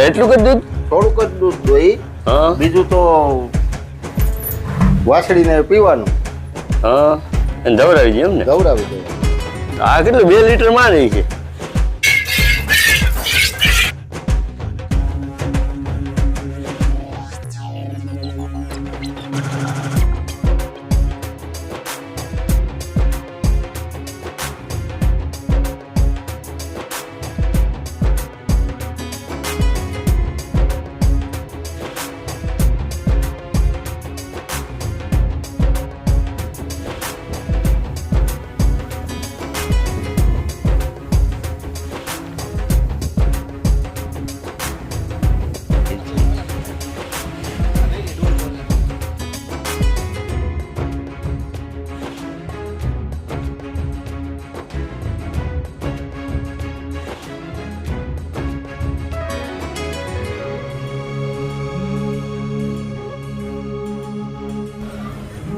એટલું જ? દૂધ થોડુંક જ દૂધ દોઈ. બીજું તો વાસળીને પીવાનું. હા. એને ધવરાવી દઈએ એમ ને? ગવડાવી દેવાનું આ કેટલું બે લીટરમાં રહી છે?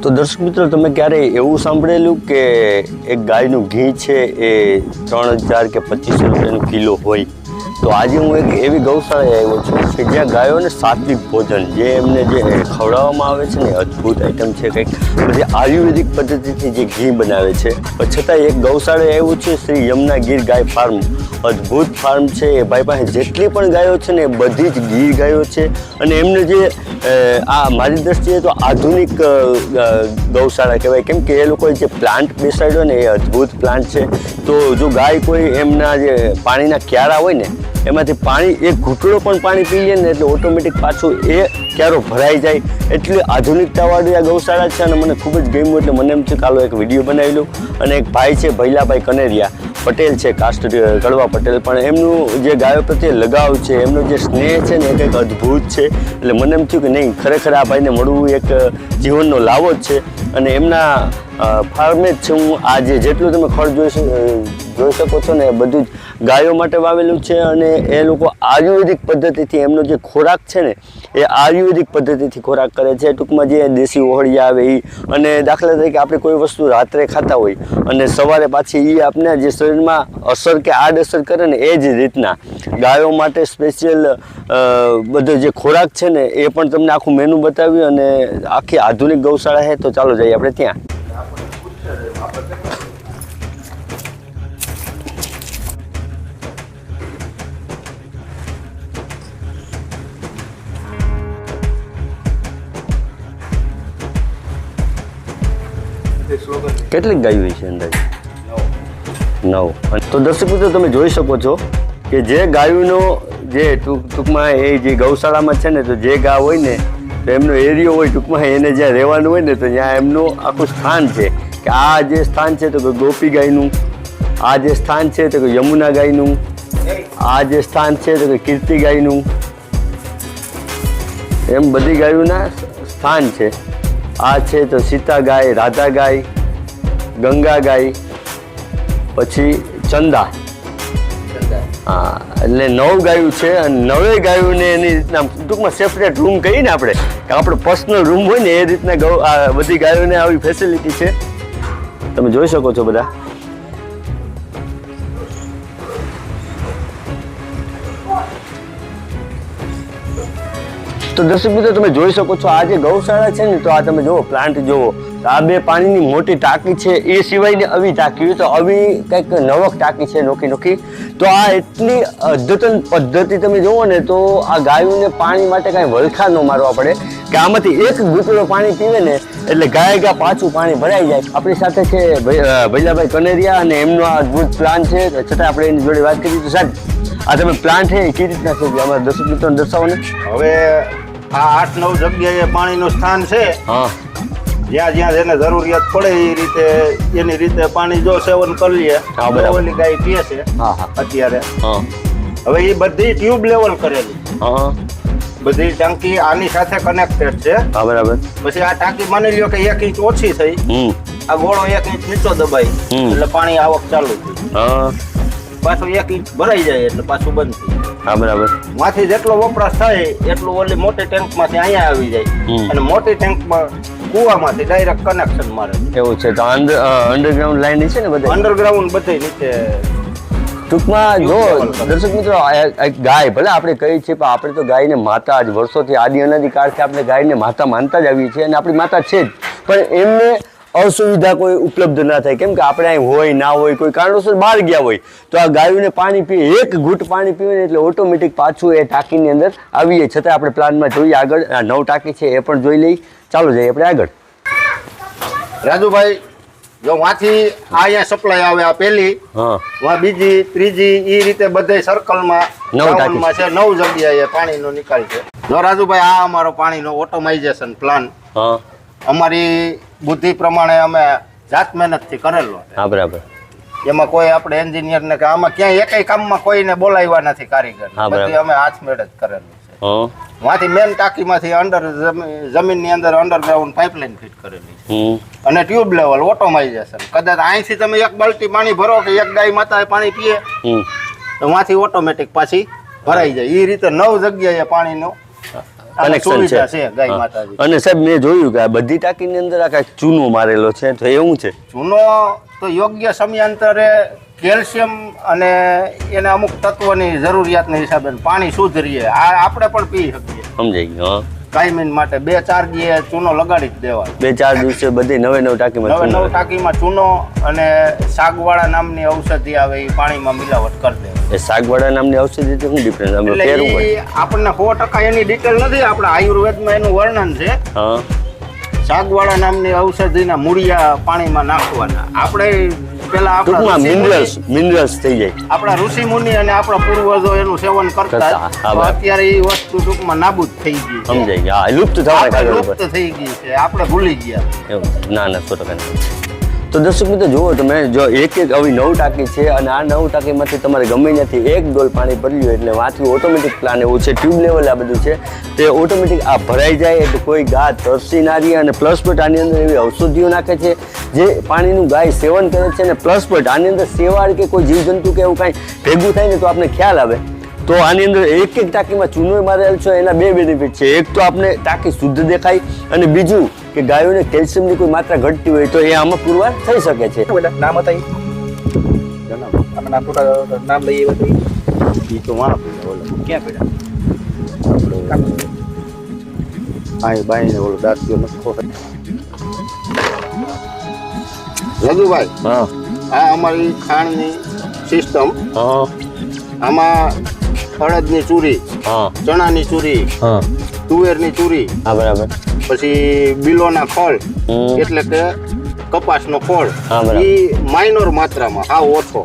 તો દર્શક મિત્રો, તમે ક્યારે એવું સાંભળેલું કે એક ગાયનું ઘી છે એ ત્રણ હજાર કે પચીસો રૂપિયાનો કિલો હોય? તો આજે હું એક એવી ગૌશાળાએ આવ્યો છું કે જ્યાં ગાયોને સાત્વિક ભોજન, જે એમને જે ખવડાવવામાં આવે છે ને અદ્ભુત આઈટમ છે કંઈક. બધી આયુર્વેદિક પદ્ધતિથી જે ઘી બનાવે છે. પણ છતાં એક ગૌશાળા એવું છે, શ્રી યમુના ગીર ગાય ફાર્મ. અદ્ભુત ફાર્મ છે, એ ભાઈ પાસે જેટલી પણ ગાયો છે ને એ બધી જ ગીર ગાયો છે. અને એમને જે આ મારી દ્રષ્ટિએ તો આધુનિક ગૌશાળા કહેવાય. કેમ કે એ લોકોએ જે પ્લાન્ટ બેસાડ્યો ને એ અદ્ભુત પ્લાન્ટ છે. તો જો ગાય કોઈ એમના જે પાણીના ક્યારા હોય ને એમાંથી પાણી, એક ઘૂંટડો પણ પાણી પી લે ને એટલે ઓટોમેટિક પાછું એ ક્યારો ભરાઈ જાય. એટલી આધુનિકતાવાળી આ ગૌશાળા છે અને મને ખૂબ જ ગમ્યું એટલે મને એમ છે કાલો એક વીડિયો બનાવી લઉં. અને એક ભાઈ છે ભૈલાભાઈ કનેરિયા. પટેલ છે કાસ્ટ કડવા પટેલ. પણ એમનું જે ગાયો પ્રત્યે લગાવ છે, એમનો જે સ્નેહ છે ને એ કંઈક અદ્ભુત છે. એટલે મને એમ થયું કે નહીં, ખરેખર આ ભાઈને મળવું એક જીવનનો લાવો જ છે. અને એમના ફાર્મે જ છે હું આ જે જેટલું તમે ખડ જોઈ જોઈ શકો છો ને બધું જ ગાયો માટે વાવેલું છે. અને એ લોકો આયુર્વેદિક પદ્ધતિથી એમનો જે ખોરાક છે ને, એ આયુર્વેદિક પદ્ધતિથી ખોરાક કરે છે. ટૂંકમાં જે દેશી ઓહળિયા આવે એ અને દાખલા તરીકે આપણે કોઈ વસ્તુ રાત્રે ખાતા હોય, અને સવારે પાછી એ આપણે જે શરીરમાં અસર કે આડઅસર કરે ને એ જ રીતના. ગાયો માટે સ્પેશિયલ બધો જે ખોરાક છે ને એ પણ તમને આખું મેનુ બતાવ્યું અને આખી આધુનિક ગૌશાળા છે તો ચાલો જઈએ આપણે ત્યાં. કેટલીક ગાયો છે અંદાજે? નવ. તો દર્શક મિત્રો, તમે જોઈ શકો છો કે જે ગાયોનો જે ટૂંક, ટૂંકમાં એ જે ગૌશાળામાં છે ને, તો જે ગા હોય ને, તો એમનો એરિયો હોય, ટૂંકમાં એને જ્યાં રહેવાનું હોય ને, તો ત્યાં એમનું આખું સ્થાન છે. કે આ જે સ્થાન છે, તો કે ગોપી ગાયનું, આ જે સ્થાન છે, તો કે યમુના ગાયનું, આ જે સ્થાન છે, તો કે કીર્તિ ગાયનું, એમ બધી ગાયોના સ્થાન છે. આ છે તો સીતા ગાય, રાધા ગાય, ગંગા ગાય પછી ચંદા. હા એટલે નવ ગાયું છે અને નવે ગાયુંને એની રીતના ટૂંકમાં સેપરેટ રૂમ કહીએ ને આપણે કે આપણો પર્સનલ રૂમ હોય ને એ રીતના ગૌ આ બધી ગાયોને આવી ફેસિલિટી છે. તમે જોઈ શકો છો બધા. તો દર્શક મિત્રો, તમે જોઈ શકો છો, આ જે ગૌશાળા છે ને, તો આ તમે જુઓ પ્લાન્ટ જુઓ. આ બે પાણીની મોટી ટાંકી છે, એ સિવાયની આવી ટાંકી તો આવી કંઈક નવક ટાંકી છે, નોખી નોખી. તો આ એટલી અદ્યતન પદ્ધતિ તમે જુઓ ને, તો આ ગાયોને પાણી માટે કાંઈ વલખા ન મારવા પડે. કે આમાંથી એક ઘૂંટડો પાણી પીવે ને, એટલે ગાય ગાય પાછું પાણી ભરાઈ જાય. આપણી સાથે છે ભૈલાભાઈ કનેરિયા અને એમનો આ અદ્ભુત પ્લાન છે. છતાં આપણે એની જોડે વાત કરી તો સાહેબ, આ તમે પ્લાન્ટ છે એ કેવી રીતના છે? અમારા દર્શક મિત્રોને દર્શાવો ને. હવે આ આઠ નવ જગ્યાએ પાણીનું સ્થાન છે. હા. જ્યાં જ્યાં જેને જરૂરિયાત પડે એ રીતે એની રીતે પાણી જો સેવન કરી લઈએ હા, બરાબર. ઓલી ગાય પીએ છે હા હા. અત્યારે. હવે એ બધી ટ્યુબ લેવલ કરેલી. હા બધી ટાંકી આની સાથે કનેક્ટેડ છે. હા બરાબર. પછી આ ટાંકી માની લ્યો કે એક ઇંચ ઓછી થઈ. આ ગોળો એક ઇંચ નીચો દબાઈ એટલે પાણી આવક ચાલુ થઈ. હા. પાછું એક ઇંચ ભરાઈ જાય એટલે પાછું બંધ થઈ હા બરાબર. માંથી જેટલો વપરાશ થાય એટલું ઓલી મોટી ટેન્કમાંથી અહીંયા આવી જાય. અને મોટી ટેન્કમાં કુવામાંથી ડાયરેક્ટ કનેક્શન મારે. એવું છે તો અંડર અંડરગ્રાઉન્ડ લાઈન છે ને બધા અંડરગ્રાઉન્ડ બધે નીચે ટૂંકમાં જો દર્શક મિત્રો ગાય ભલે આપણે કહી છીએ પણ આપણે તો ગાયને માતા જ વર્ષોથી આદિ અનાદિ કાળથી આપણે ગાયને માતા માનતા જ આવીએ છીએ અને આપણી માતા છે જ. પણ એમને અસુવિધા કોઈ ઉપલબ્ધ ના થાય. કેમ કે આપણે અહીં હોય ના હોય કોઈ કારણોસર બહાર ગયા હોય તો આ ગાયોને પાણી પીએ. એક ઘૂંટ પાણી પીવે ને એટલે ઓટોમેટિક પાછું એ ટાંકીની અંદર આવીએ. છતાં આપણે પ્લાનમાં જોઈએ આગળ. આ નવ ટાંકી છે એ પણ જોઈ લઈ ચાલો જઈએ આપણે આગળ. રાજુભાઈ જો વાંચી આ અહીંયા સપ્લાય આવે આ પહેલી. હા. બીજી ત્રીજી એ રીતે બધે સર્કલમાં નવ ટાંકીમાં છે. નવ જગ્યાએ પાણીનો નિકાલ છે. જો રાજુભાઈ આ અમારો પાણીનો ઓટોમાઇઝેશન પ્લાન અમારી બુદ્ધિ પ્રમાણે અમે જાત મહેનતથી કરેલો. હા બરાબર. એમાં કોઈ આપણે એન્જિનિયર ને કે આમાં ક્યાંય એકેય કામમાં કોઈને બોલાવ્યા નથી કારીગર. બધી અમે હાથ મેળ જ કરેલું છે. વાથી મેન ટાંકીમાંથી અંડર જમીનની અંદર અંડરગ્રાઉન્ડ પાઇપલાઇન ફિટ કરેલી છે. અને ટ્યુબ લેવલ ઓટોમાઇઝેશન કદાચ અહીંથી તમે એક બાલટી પાણી ભરો કે એક ગાય માતા પાણી પીએ તો વાથી ઓટોમેટિક પાછી ભરાઈ જાય. એ રીતે નવ જગ્યાએ પાણીનો કનેક્શન છે. અને સાહેબ મેં જોયું કે આ બધી ટાંકીની અંદર આ કાંઈક ચૂનો મારેલો છે તો એવું છે? ચૂનો તો યોગ્ય સમયાંતરે કેલ્શિયમ અને એને અમુક તત્વોની જરૂરિયાતના હિસાબે પાણી શુદ્ધ રહીએ. આ આપણે પણ પી શકીએ. સમજાઈ ગયું હા. કાયમીન માટે બે ચાર દિવસે ચૂનો લગાડી જ દેવાનો. બે ચાર દિવસે બધી નવે નવ ટાંકીમાં નવે નવ ટાંકીમાં ચૂનો અને સાગવાળા નામની ઔષધિ આવે એ પાણીમાં મિલાવટ કરી દેવાની. એ શાકવાળા નામની ઔષધિ શું ડિફરન્સ એટલે પહેરવું આપણને સો ટકા એની ડિટેલ નથી આપણે આયુર્વેદમાં એનું વર્ણન છે. હા. નામની ઔષધિના મૂળિયા પાણીમાં નાખવાના. આપણે પેલા આપણા મિનરલ્સ મિનરલ્સ થઈ જાય. આપણા ઋષિ મુનિ અને આપણા પૂર્વજો એનું સેવન કરતા. અત્યારે એ વસ્તુ ટૂંકમાં નાબૂદ થઈ ગઈ સમજાઈ ગયા. લુપ્ત થવા લુપ્ત થઈ ગઈ છે. આપણે ભૂલી ગયા. ના ના સો ટકા તો દર્શક મિત્રો જુઓ તમે જો એક એક આવી નવ ટાંકી છે અને આ નવ ટાંકીમાંથી તમારે ગમે ત્યાંથી એક ડોલ પાણી ભર્યું એટલે વાંચવું ઓટોમેટિક પ્લાન એવું છે. ટ્યુબ લેવલ આ બધું છે. તે ઓટોમેટિક આ ભરાઈ જાય એટલે કોઈ ગા તરસી ના રહી અને પ્લસ પોઈન્ટ આની અંદર એવી ઔષધિઓ નાખે છે. જે પાણીનું ગાય સેવન કરે છે અને પ્લસ પોઈન્ટ આની અંદર સેવાળ કે કોઈ જીવજંતુ કે એવું કાંઈ ભેગું થાય ને તો આપણે ખ્યાલ આવે. તો આની અંદર એક એક ટાંકીમાં ચૂનો મારેલ છે એના બે બેનિફિટ છે. એક તો આપણે ટાંકી શુદ્ધ દેખાય અને બીજું કે ગાયોને કેલ્શિયમની કોઈ માત્રા ઘટતી હોય તો એ આમાં પુરવાર થઈ શકે છે. નામ હતા? આપણે નામ લઈએ. એ તો ક્યાં પડ્યા? આય બાઈને ઓલો દાંતિયો નખો રઘુભાઈ હા. આ અમારી ખાંડની સિસ્ટમ હા. આમાં અડદની ચૂરી હા. ચણાની ચૂરી હા. તુવેરની ચૂરી હા બરાબર. પછી બિલોના ખોળ એટલે કે કપાસનો ખોળ હા, એ માઇનોર માત્રામાં આ ઓછો.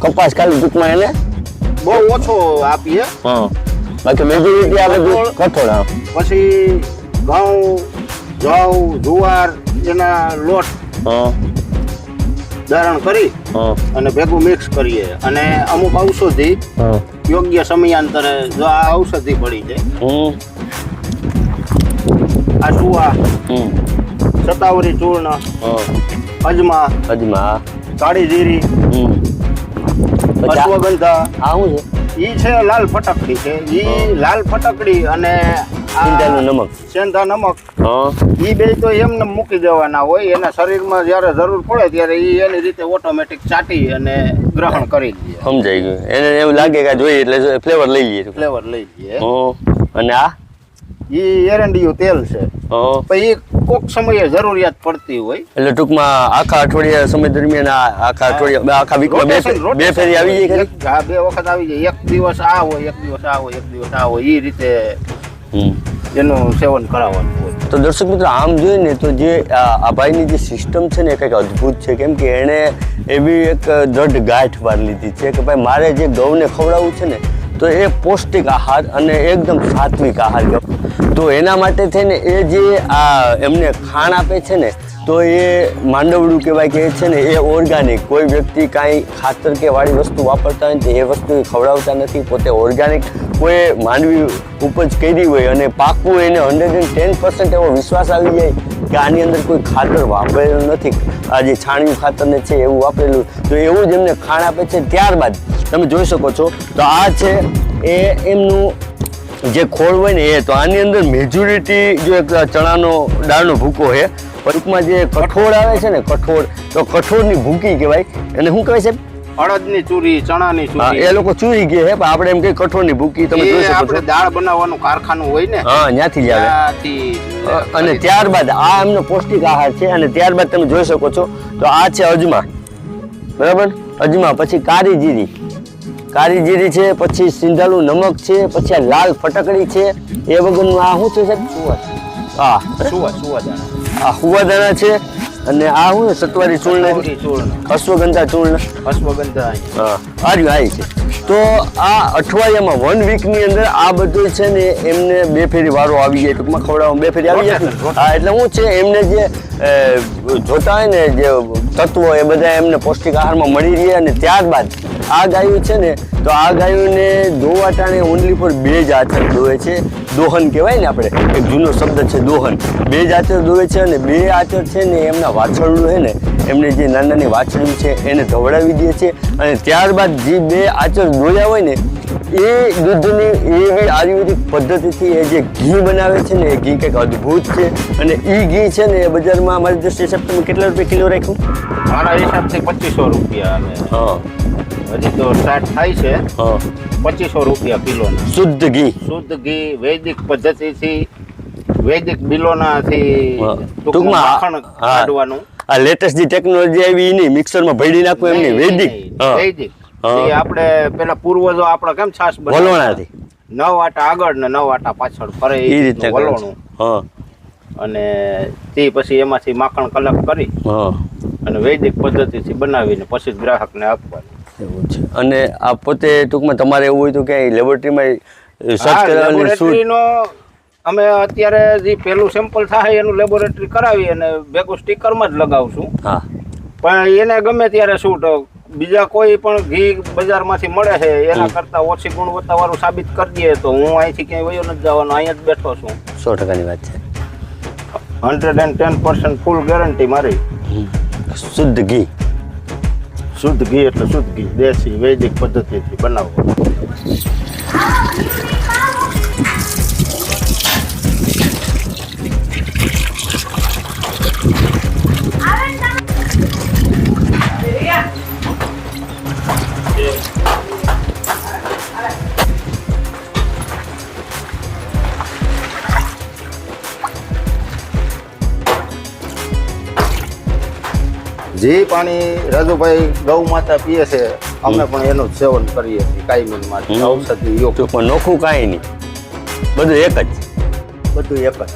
કપાસ ખાલી ટૂંકમાં એને? બહુ ઓછો આપીએ. હા. બાકી મેજોરિટી આ બધું કઠોળ. પછી ઘઉં જવ જુવાર એના લોટ ધારણ દારણ કરી અને ભેગું મિક્સ કરીએ. અને અમુક ઔષધિ યોગ્ય સમયાંતરે જો આ ઔષધિ પડી જાય. આ સુવા સતાવરી ચૂર્ણ અજમા અજમા. કાળી જીરી અશ્વગંધા આ શું છે? ઈ છે લાલ ફટકડી છે. ઈ લાલ ફટકડી અને સિંધાનું નમક. સેંધા નમક. હા. ઈ બે તો એમને મૂકી દેવાના હોય એના શરીરમાં જ્યારે જરૂર પડે ત્યારે ઈ એની રીતે ઓટોમેટિક ચાટી અને ગ્રહણ કરી લે સમજાઈ ગયું. એને એવું લાગે કે જોઈએ એટલે ફ્લેવર લઈ લઈએ ફ્લેવર લઈ લઈએ. અને આ? ઈ એરંડિયું તેલ છે. હં. પણ ઈ કોક સમયે જરૂરિયાત પડતી હોય. એટલે ટૂંકમાં આખા અઠવાડિયા સમય દરમિયાન આખા અઠવાડિયા આખા વીકમાં બે બે ફેરી આવી જાય ખરી? હા બે વખત આવી જાય. એક દિવસ આ હોય એક દિવસ આ હોય એક દિવસ આ હોય. એ રીતે. એનું સેવન કરાવવાનું હોય. તો દર્શક મિત્રો આમ જોઈએ ને તો જે આ ભાઈની જે સિસ્ટમ છે ને એ કંઈક અદ્ભુત છે. કેમ કે એણે એવી એક દ્રઢ ગાંઠ વાર લીધી છે કે ભાઈ મારે જે ગૌને ખવડાવવું છે ને તો એ પૌષ્ટિક આહાર અને એકદમ સાત્વિક આહાર તો એના માટે થઈને એ જે આ એમને ખાણ આપે છે ને તો એ માંડવડું કહેવાય કે છે ને, એ ઓર્ગાનિક કોઈ વ્યક્તિ કાંઈ ખાતર કે વાળી વસ્તુ વાપરતા હોય ને એ વસ્તુ ખવડાવતા નથી, પોતે ઓર્ગાનિક કોઈ માનવી ઉપજ કરી હોય અને પાકવું એને હંડ્રેડ એન્ડ ટેન પર્સન્ટ એવો વિશ્વાસ આવી જાય કે આની અંદર કોઈ ખાતર વાપરેલું નથી. આ જે છાણિયું ખાતર ને છે એવું વાપરેલું. તો એવું જ એમને ખાણ આપે છે ત્યારબાદ. તમે જોઈ શકો છો. તો આ છે એ એમનું જે ખોળ હોય ને એ. તો આની અંદર મેજોરિટી જો એક ચણાનો દાળનો ભૂકો છે ટૂંકમાં જે કઠોળ આવે છે ને કઠોળ તો કઠોળની ભૂકી કહેવાય. એને શું કહેવાય સાહેબ? અડદની ચૂરી ચણાની ચૂરી. એ લોકો ચૂરી કે છે પણ આપણે એમ કે કઠોળની ભૂકી તમે જોઈ શકો આપણે છો. દાળ બનાવવાનું કારખાનું હોય ને હા ત્યાંથી જ આવે. અને ત્યારબાદ આ એમનો પૌષ્ટિક આહાર છે અને ત્યારબાદ તમે જોઈ શકો છો તો આ છે અજમા. બરાબર? અજમા પછી કારી જીરી કારી જીરી છે પછી સિંધાલું નમક છે પછી આ લાલ ફટકડી છે એ વગરનું આ શું છે સાહેબ? હા. સુવા સુવા દાણા આ હુવાદાણા છે અને આ હું છે? સત્વારી ચૂર્ણ અશ્વગંધા ચૂર્ણ. અશ્વગંધા હા રહ્યું આવી છે. તો આ અઠવાડિયામાં વન વીકની અંદર આ બધું છે ને એમને બે ફેરી વારો આવી જાય ટૂંકમાં ખવડાવવામાં બે ફેરી આવી જાય? હા એટલે શું છે એમને જે જોતા હોય ને જે તત્વો એ બધા એમને પૌષ્ટિક આહારમાં મળી રહે અને ત્યારબાદ આ ગાયું છે ને તો આ ગાયોને દોવા ટાણે ઓનલી ફોર બે જ આચર દોવે છે. દોહન કહેવાય ને આપણે એક જૂનો શબ્દ છે દોહન. બે જ આચર દોવે છે અને બે આચર છે ને એમના વાછરડું છે ને એમને જે નાની નાની વાછરડી છે એને ધવડાવી દે છે અને ત્યારબાદ જે બે આચર દોયા હોય ને એ દૂધની એવી આયુર્વેદિક પદ્ધતિથી એ જે ઘી બનાવે છે ને એ ઘી કંઈક અદ્ભુત છે. અને એ ઘી છે ને એ બજારમાં અમારી દ્રષ્ટિએ સાહેબ તમે કેટલા રૂપિયા કિલો રાખ્યું? મારા હિસાબથી પચીસો રૂપિયા હા. હજી તો સ્ટાર્ટ થાય છે. પચીસો રૂપિયા કિલો શુદ્ધ ઘી. શુદ્ધ ઘી વૈદિક પદ્ધતિથી વૈદિક બિલોનાથી ટૂંકમાં કાઢવાનું. આ લેટેસ્ટ જે ટેકનોલોજી આવી એની મિક્સરમાં ભેડી નાખવું એમની વૈદિક. વૈદિક. આપણે પેલા પૂર્વજો આપણા કેમ છાસ વલોણાથી. નવ આટા આગળ ને નવ આટા પાછળ ફરે એ રીતે વલોણું. હા. અને તે પછી એમાંથી માખણ કલક કરી અને વૈદિક પદ્ધતિથી બનાવીને પછી જ ગ્રાહકને આપવાનું. એવું છે. અને આ પોતે ટૂંકમાં તમારે એવું હોય તો ક્યાંય લેબોરેટરીમાં સર્ચ હા, શું? અમે અત્યારે જે પેલું સેમ્પલ થાય એનું લેબોરેટરી કરાવી અને ભેગું સ્ટીકરમાં જ લગાવશું. હા. પણ એને ગમે ત્યારે શૂટ બીજા કોઈ પણ ઘી બજારમાંથી મળે છે એના કરતા ઓછી ગુણવત્તા વાળું સાબિત કરી દઈએ તો હું અહીંથી ક્યાંય વયો નથી જવાનો અહીંયા જ બેઠો છું. સો ટકાની વાત છે. Hundred and ten percent full guarantee મારી. શુદ્ધ ઘી. શુદ્ધ ઘી એટલે શુદ્ધ ઘી દેશી વૈદિક પદ્ધતિથી બનાવવું. જે પાણી રાજુભાઈ ગૌ માતા પીએ છે અમે પણ એનું સેવન કરીએ છીએ કાયમી માટે. ઔષધિ યોગ. ટૂંકમાં નોખું કાંઈ નહીં. બધું એક જ. બધું એક જ.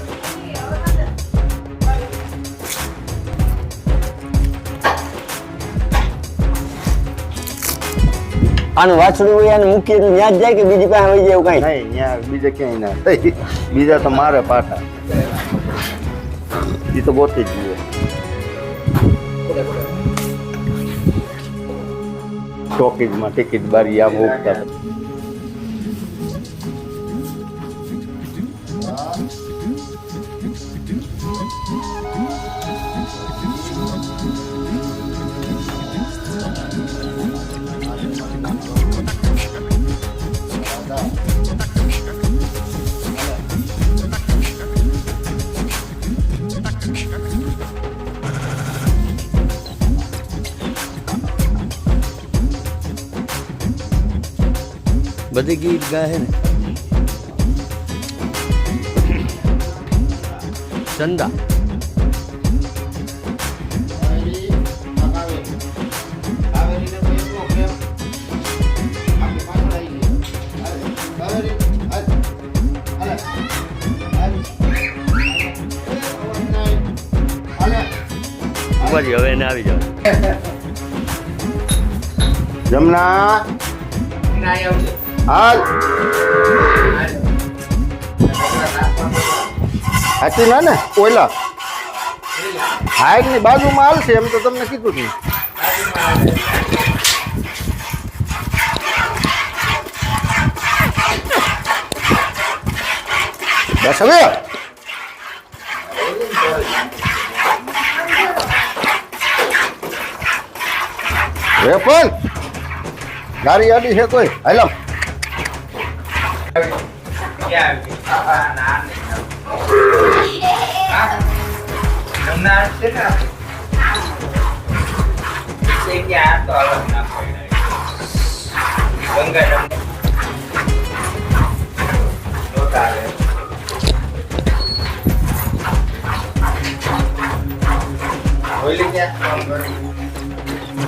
આનું વાછડું હોય આને મૂકીએ તો ત્યાં જ જાય કે બીજી પાસે હોય જાય એવું કાંઈ? નહીં ત્યાં બીજે ક્યાંય ના. થાય. બીજા તો મારે પાઠા એ તો ગોતી જ ટોકીજમાં ટિકિટ બારી આમ ઉગતા બધી ગીત ગાય ને. ચંદા. ઉપાજી હવે એને આવી જાવ જમના. હાલ હાચી ના ને કોયલા હાઈકની બાજુમાં હાલશે એમ તો તમને કીધું હતું બસ હવે. પણ ગાડી આડી છે કોઈ? હાલો.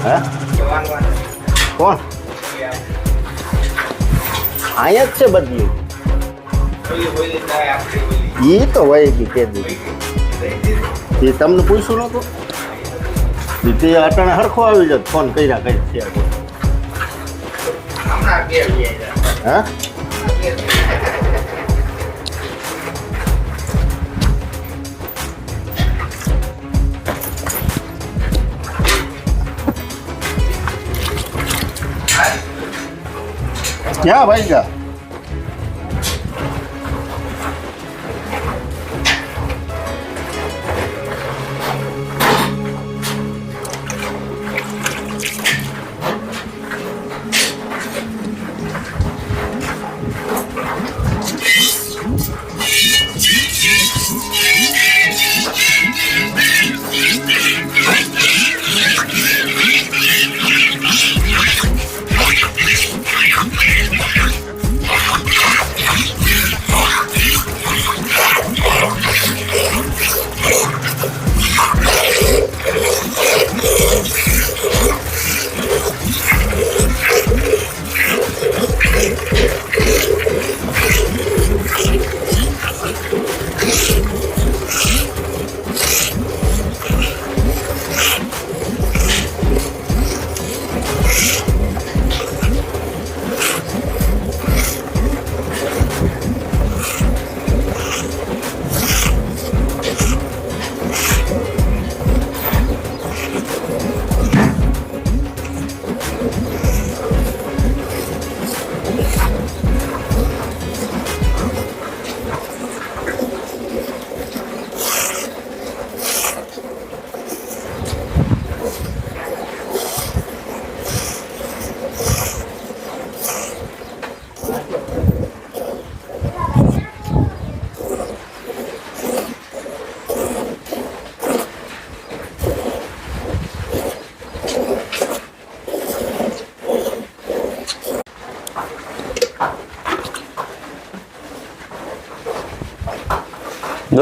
હે કોણ અહીંયા જ ઈ તો વહી ગઈ કે દીધી એ તમને પૂછ્યું નતું તે અટાણે હરખો આવી જત ફોન કર્યા કઈ હા? ક્યાં ભાઈ ગયા?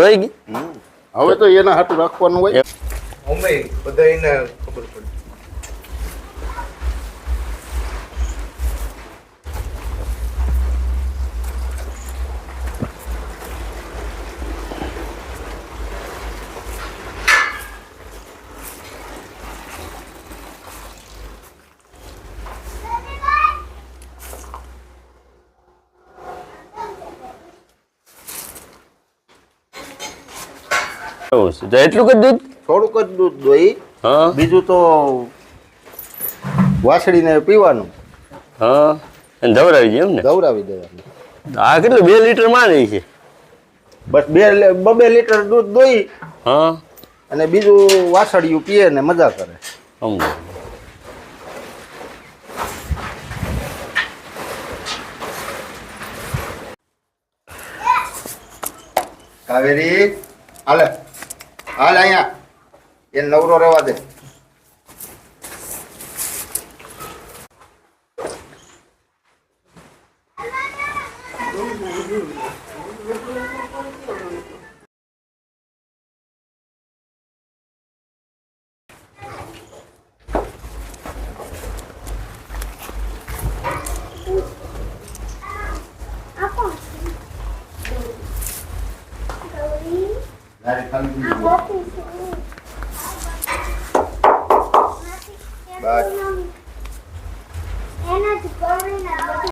દોઈ ગઈ? હવે તો એના હાટું રાખવાનું હોય. બધાને ખબર પડે એવું છે. એટલું જ દૂધ? થોડુંક જ દૂધ દોઈ. હા. બીજું તો વાસળીને પીવાનું. હા. અને ધવરાવી દઈએ એમ ને? ગૌરાવી દેવાનું. આ કેટલું બે લીટર માની છે? બસ બે બબે લીટર દૂધ દોઈ હા. અને બીજું વાસળિયું પીએ ને મજા કરે. સમજો કાવેરી હાલે. હાલ અહીંયા. એ નવરો રહેવા દે.